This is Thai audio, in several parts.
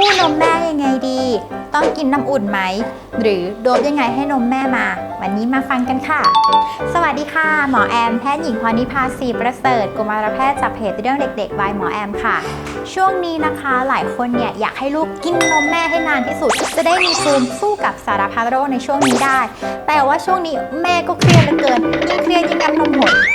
กู้นมแม่ยังไงดี ต้องกินน้ำอุ่นไหม หรือโดบยังไงให้นมแม่มา วันนี้มาฟังกันค่ะ สวัสดีค่ะ หมอแอม แพทย์หญิงพรนิพาสีประเสริฐกุมารแพทย์จากเพจเรื่องเด็กๆบายหมอแอมค่ะ ช่วงนี้นะคะหลายคนเนี่ยอยากให้ลูกกินนมแม่ให้นานที่สุด จะได้มีภูมิสู้กับสารพัดโรคในช่วงนี้ได้ แต่ว่าช่วงนี้แม่ก็เครียดเหลือเกินยิ่งเครียดยิ่งน้ำนม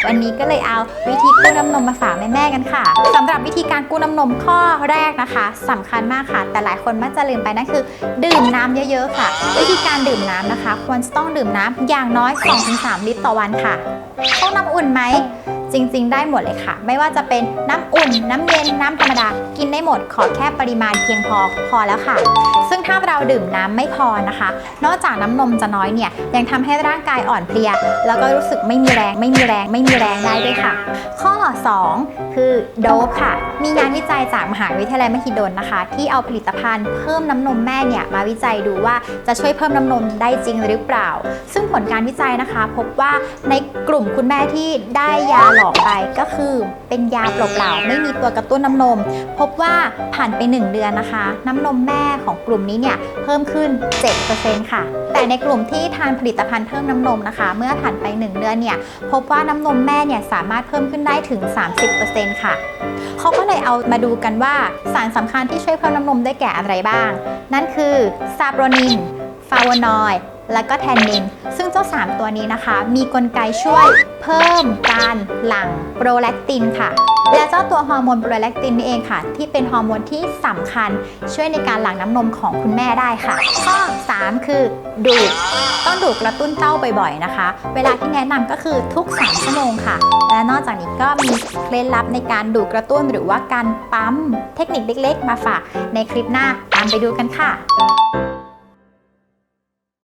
วันนี้ก็เลยเอาวิธีกู้น้ำนมมาฝากแม่ๆกันค่ะสำหรับวิธีการกู้น้ำนมข้อแรกนะคะสำคัญมากค่ะ แต่หลายคนมักจะลืมไปนั่นคือ ดื่มน้ำเยอะๆค่ะ วิธีการดื่มน้ำนะคะ ควรจะต้องดื่มน้ำอย่างน้อย 2-3 ลิตรต่อวันค่ะต้องน้ำอุ่นไหมจริง ๆ ได้หมดเลยค่ะ ไม่ว่าจะเป็นน้ำอุ่น น้ำเย็น น้ำธรรมดา ได้หมดขอแค่ปริมาณเพียงพอพอแล้วค่ะ ซึ่งถ้าเราดื่มน้ำไม่พอนะคะ นอกจากน้ำนมจะน้อยเนี่ยยังทำให้ร่างกายอ่อนเพลีย แล้วก็รู้สึกไม่มีแรงไม่มีแรงไม่มีแรงได้ด้วยค่ะ ข้อ 2 คือโดปค่ะ มีงานวิจัยจากมหาวิทยาลัยมหิดลนะคะ ที่เอาผลิตภัณฑ์เพิ่มน้ำนมแม่เนี่ยมาวิจัยดูว่าจะช่วยเพิ่มน้ำนมได้จริงหรือเปล่า ซึ่งผลการวิจัยนะคะ พบว่าในกลุ่มคุณแม่ที่ได้ยาหลอกไปก็คือเป็นยาเปล่าๆไม่มีตัวกระตุ้นน้ำนม พบว่าว่าผ่านไป 1 เดือนนะคะ น้ำนมแม่ของกลุ่มนี้เนี่ยเพิ่มขึ้น 7%ค่ะ แต่ในกลุ่มที่ทานผลิตภัณฑ์เพิ่มน้ำนมนะคะ เมื่อผ่านไป 1 เดือนเนี่ยพบว่าน้ำนมแม่เนี่ยสามารถเพิ่มขึ้นได้ถึง 30%ค่ะเขาก็เลยเอามาดูกันว่าสารสำคัญที่ช่วยเพิ่มน้ำนมได้แก่อะไรบ้าง นั่นคือซาโปรนินฟาวนอยด์และก็แทนนิน ซึ่งเจ้า 3 ตัวนี้นะคะ มีกลไกช่วยเพิ่มการหลั่งโปรแลคตินค่ะ และเจ้าตัวฮอร์โมนโปรแลคตินนี่เองค่ะ ที่เป็นฮอร์โมนที่สำคัญช่วยในการหลั่งน้ำนมของคุณแม่ได้ค่ะ ข้อ 3 คือดูดต้องดูดกระตุ้นเต้าบ่อยๆนะคะ เวลาที่แนะนำก็คือทุก 3 ชั่วโมงค่ะ และนอกจากนี้ก็มีเคล็ดลับในการดูดกระตุ้นหรือว่าการปั๊มเทคนิคเล็ก ๆ มาฝากในคลิปหน้าตามไปดูกันค่ะ